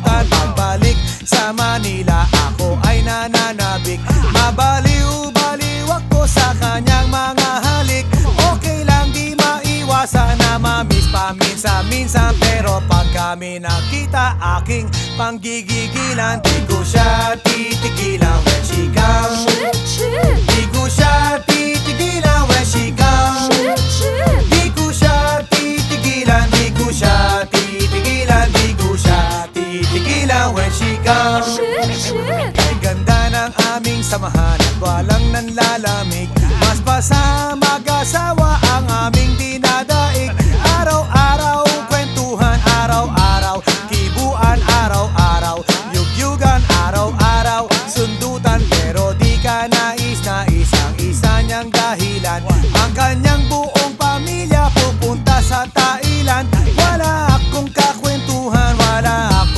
nakalimutan Pagbalik sa Manila ako ay nananabik. Mabaliw-baliw ako sa kanyang mga halik. Okay lang di maiwasan na mamiss paminsan-minsan Pero pag kami nakita aking panggigigilan Di welcome Ganda ng aming samahan At walang nanlalamig. Mas basa mag-asawa Ang aming dinadaig. Araw-araw kwentuhan Araw-araw kibuan Araw-araw yugyugan Araw-araw. Sundutan Pero di ka nais-nais Ang isa niyang dahilan. Ang kanyang buong pamilya Pupunta sa Thailand.